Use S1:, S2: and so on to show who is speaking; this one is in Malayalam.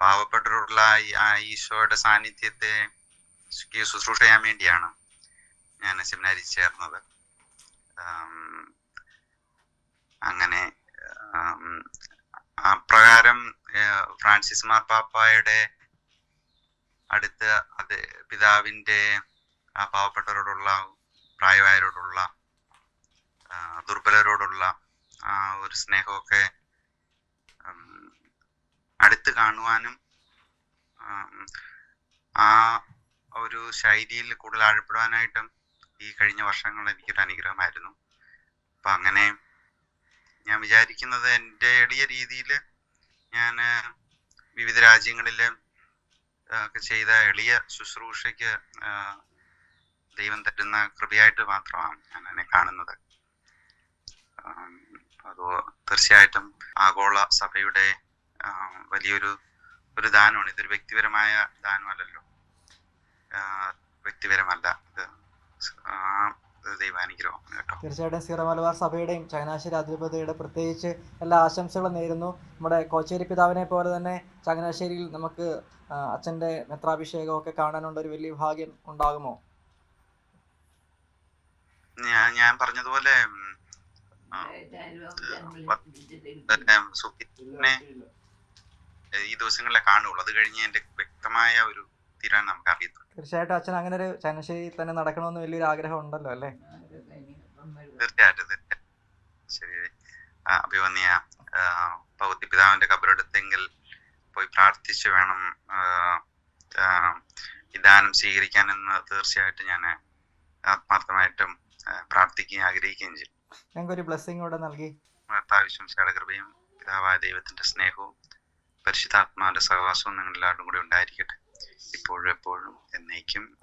S1: പാവപ്പെട്ടവരുള്ള ഈശോയുടെ സാന്നിധ്യത്തെ ശുശ്രൂഷ ചെയ്യാൻ വേണ്ടിയാണ് ഞാൻ സെമിനാരിൽ ചേർന്നത്. അങ്ങനെ അപ്രകാരം ഫ്രാൻസിസ് മാർപ്പാപ്പായുടെ അടുത്ത് അത് പിതാവിന്റെ ആ പാവപ്പെട്ടവരോടുള്ള പ്രായമായവരോടുള്ള ദുർബലരോടുള്ള ആ ഒരു സ്നേഹമൊക്കെ കാണുവാനും ആ ഒരു ശൈലിയിൽ കൂടുതൽ ആഴപ്പെടുവാനായിട്ടും ഈ കഴിഞ്ഞ വർഷങ്ങൾ എനിക്കൊരു അനുഗ്രഹമായിരുന്നു. അപ്പം അങ്ങനെ ഞാൻ വിചാരിക്കുന്നത് എന്റെ എളിയ രീതിയിൽ ഞാൻ വിവിധ രാജ്യങ്ങളിൽ ഒക്കെ ചെയ്ത എളിയ ശുശ്രൂഷയ്ക്ക് ദൈവം തരുന്ന കൃപയായിട്ട് മാത്രമാണ് ഞാൻ എന്നെ കാണുന്നത്. അതോ തീർച്ചയായിട്ടും ആഗോള സഭയുടെ വലിയൊരു ഒരു ദാനമാണ്. ഇതൊരു വ്യക്തിപരമായ ദാനമല്ലല്ലോ. വ്യക്തിപരമല്ല. ഇത് ദൈവാനുഗ്രഹം കേട്ടോ.
S2: തീർച്ചയായിട്ടും സീറോ മലബാർ സഭയുടെയും ചങ്ങനാശ്ശേരി അതിരൂപതയുടെ പ്രത്യേകിച്ച് എല്ലാ ആശംസകളും നേരുന്നു. നമ്മുടെ കോച്ചേരി പിതാവിനെ പോലെ തന്നെ ചങ്ങനാശ്ശേരിയിൽ നമുക്ക് അച്ഛന്റെ മെത്രാഭിഷേകം ഒക്കെ കാണാനുള്ള ഒരു വലിയ ഭാഗ്യം ഉണ്ടാകുമോ?
S1: ഞാൻ ഞാൻ പറഞ്ഞതുപോലെ സുഖിനെ ഈ ദിവസങ്ങളിലെ കാണുള്ളൂ അത് കഴിഞ്ഞ് എന്റെ വ്യക്തമായ ഒരു തീരുമാനം നമുക്ക് അറിയത്തുള്ളൂ
S2: തീർച്ചയായിട്ടും അച്ഛൻ അങ്ങനെ ഒരു ചങ്ങനാശ്ശേരി തന്നെ നടക്കണമെന്ന് വലിയൊരു ആഗ്രഹം ഉണ്ടല്ലോ അല്ലേ?
S1: തീർച്ചയായിട്ടും തീർച്ചയായിട്ടും. ശരി. പിതാവിന്റെ കബറെടുത്തെങ്കിൽ പോയി പ്രാർത്ഥിച്ചു വേണം വിധാനം സ്വീകരിക്കാൻ എന്ന് തീർച്ചയായിട്ടും ഞാൻ ആത്മാർത്ഥമായിട്ടും പ്രാർത്ഥിക്കുകയും ആഗ്രഹിക്കുകയും ചെയ്യും.
S2: ഞങ്ങൾക്ക് ഒരു ബ്ലെസ്സിംഗ് കൂടെ നൽകി.
S1: ഭർത്താവിശ്വംസയുടെ കൃപയും പിതാവായ ദൈവത്തിന്റെ സ്നേഹവും പരിശുദ്ധാത്മാവിന്റെ സഹവാസവും നിങ്ങളെല്ലാവരും കൂടി ഉണ്ടായിരിക്കട്ടെ. ഇപ്പോഴും എപ്പോഴും എന്നേക്കും.